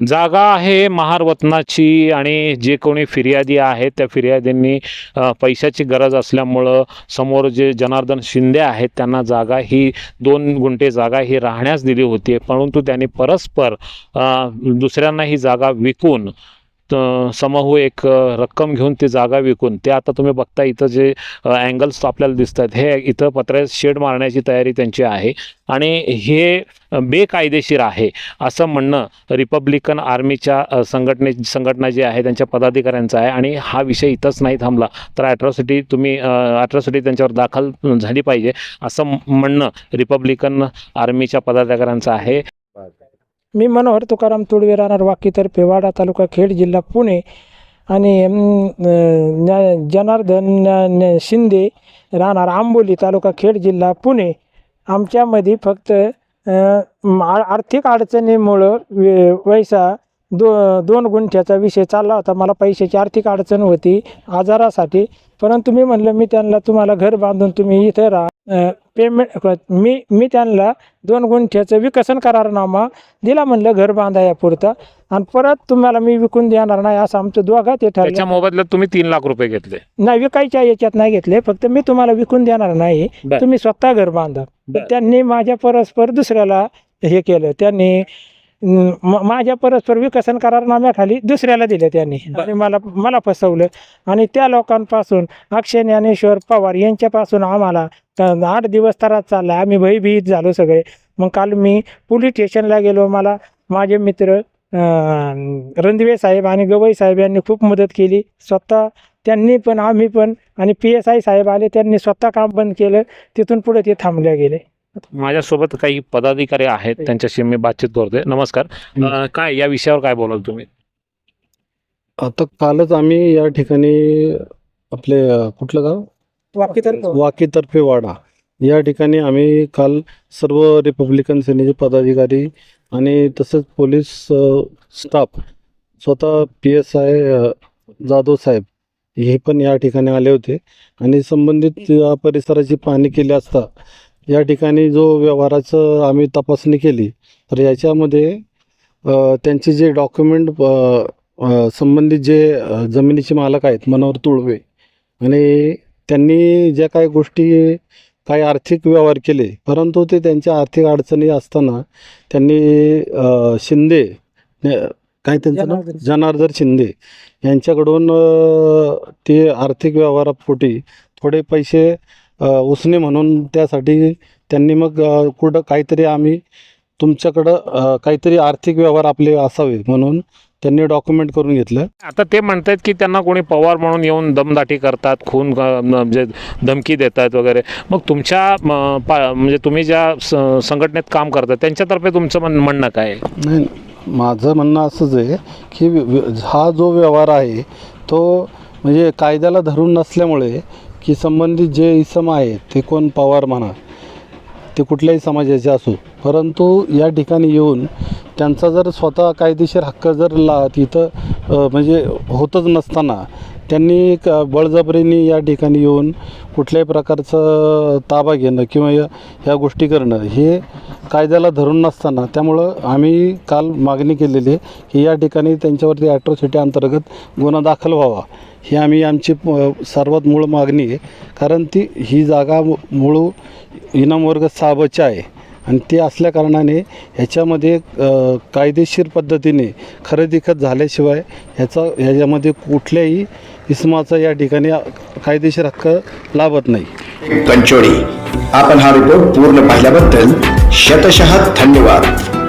जागा आहे महारवतनाची आणि जे कोणी फिर्यादी आहेत त्या फिर्यादींनी पैशाची गरज असल्यामुळं समोर जे जनार्दन शिंदे आहेत त्यांना जागा ही दोन गुंठे जागा ही राहण्यास दिली होती. परंतु त्यांनी परस्पर दुसऱ्यांना ही जागा विकून समूह एक रक्कम घेऊन ती जागा विकून ते आता तुम्ही बघता इथं जे अँगल्स आपल्याला दिसत आहेत हे इथं पत्र्यात शेड मारण्याची तयारी त्यांची आहे. आणि हे बेकायदेशीर आहे असं म्हणणं रिपब्लिकन आर्मीच्या संघटने संघटना जी आहे त्यांच्या पदाधिकाऱ्यांचा आहे. आणि हा विषय इथंच नाही थांबला तर ॲट्रॉसिटी तुम्ही ॲट्रॉसिटी त्यांच्यावर दाखल झाली पाहिजे असं म्हणणं रिपब्लिकन आर्मीच्या पदाधिकाऱ्यांचं आहे. मी मनोहर तुकाराम तुळवे राहणार वाकीतर्फे वाडा तालुका खेड जिल्हा पुणे आणि न्या- जनार्दन न्या- शिंदे राहणार आंबोली तालुका खेड जिल्हा पुणे. आमच्यामध्ये फक्त आ- आर्थिक अडचणीमुळं वे- वैसा दो दोन गुंठ्याचा विषय चालला होता. मला पैशाची आर्थिक अडचण होती आजारासाठी. परंतु मी म्हणलं मी त्यांना तुम्हाला घर बांधून तुम्ही इथं राहा. पेमेंट मी मी त्यांना दोन गुंठ्याचं विकसन करारनामा दिला म्हणलं घर बांधायापुरता. आणि परत तुम्हाला मी विकून देणार नाही असं आमचं दोघात ते त्याच्या ठरलं मोबदल्यात तुम्ही तीन लाख रुपये घेतले. नाही विकायच्या याच्यात नाही घेतले. फक्त मी तुम्हाला विकून देणार नाही. बर. तुम्ही स्वतः घर बांधा. बर. त्यांनी माझ्या परस्पर दुसऱ्याला हे केलं. त्यांनी माझ्या परस्पर विकसन करारनाम्याखाली दुसऱ्याला दिले त्यांनी. आणि मला मला फसवलं. आणि त्या लोकांपासून अक्षय ज्ञानेश्वर पवार यांच्यापासून आम्हाला आठ दिवस त्रास चालला. आम्ही भयभीत झालो सगळे. मग काल मी पोलीस स्टेशनला गेलो. मला माझे मित्र रणदिवे साहेब आणि गवई साहेब यांनी खूप मदत केली. स्वतः त्यांनी पण आम्ही पण आणि पी एस आय साहेब आले. त्यांनी स्वतः काम बंद केलं. तिथून पुढे ते थांबले गेले. माझ्यासोबत काही पदाधिकारी आहेत त्यांच्याशी मी बातचीत करतोय. नमस्कार. अ, काय या विषयावर काय बोलाल तुम्ही? आता कालच आम्ही या ठिकाणी आपले अ, कुठलं गाव? वाकीतर्फे. वाकीतर्फे वाडा. या ठिकाणी आम्ही काल सर्व रिपब्लिकन सेनेचे पदाधिकारी आणि तसंच पोलीस अ, स्टाफ स्वतः पी एस आय जाधव साहेब हे पण या ठिकाणी आले होते. आणि संबंधित या परिसराची पाहणी केली असता या ठिकाणी जो व्यवहाराचं आम्ही तपासणी केली तर याच्यामध्ये त्यांचे जे डॉक्युमेंट संबंधित जे जमिनीचे मालक आहेत मनोहर तुळवे आणि त्यांनी ज्या काही गोष्टी काही आर्थिक व्यवहार केले परंतु ते त्यांच्या आर्थिक अडचणी असताना त्यांनी शिंदे काय त्यांचं नाव जनार्दन. शिंदे यांच्याकडून ते आर्थिक व्यवहारापोटी थोडे पैसे उसने म्हणून त्यासाठी त्यांनी मग कुठं काहीतरी आम्ही तुमच्याकडं काहीतरी आर्थिक व्यवहार आपले असावे म्हणून त्यांनी डॉक्युमेंट करून घेतलं आता ते म्हणतात की त्यांना कोणी पवार म्हणून येऊन दमदाटी करतात खून म्हणजे धमकी देतात वगैरे मग तुमच्या म्हणजे तुम्ही ज्या संघटनेत काम करता त्यांच्यातर्फे तुमचं म्हण- म्हणणं काय आहे? नाही माझं म्हणणं असंच आहे की हा जो व्यवहार आहे तो म्हणजे कायद्याला धरून नसल्यामुळे की संबंधित जे इसम आहे ते कोण पवार म्हणा ते कुठल्याही समाजाचे असो परंतु या ठिकाणी येऊन त्यांचा जर स्वतः कायदेशीर हक्क जर ला तिथं म्हणजे होतच नसताना त्यांनी क बळजबरीने या ठिकाणी येऊन कुठल्याही प्रकारचं ताबा घेणं किंवा या ह्या गोष्टी करणं हे कायद्याला धरून नसताना त्यामुळं आम्ही काल मागणी केलेली आहे की या ठिकाणी त्यांच्यावरती ॲट्रॉसिटी अंतर्गत गुन्हा दाखल व्हावा. ही आम्ही आमची सर्वात मूळ मागणी आहे. कारण ती ही जागा मू- मूळ इनाम वर्ग साबची आहे. आणि ते असल्या कारणाने ह्याच्यामध्ये कायदेशीर पद्धतीने खरेदी खत झाल्याशिवाय ह्याचा ह्याच्यामध्ये कुठल्याही इसमाचा या ठिकाणी कायदेशीर हक्क लाभत नाही. कंचोडी आपण हा रिपोर्ट पूर्ण पाहिल्याबद्दल शतशः धन्यवाद.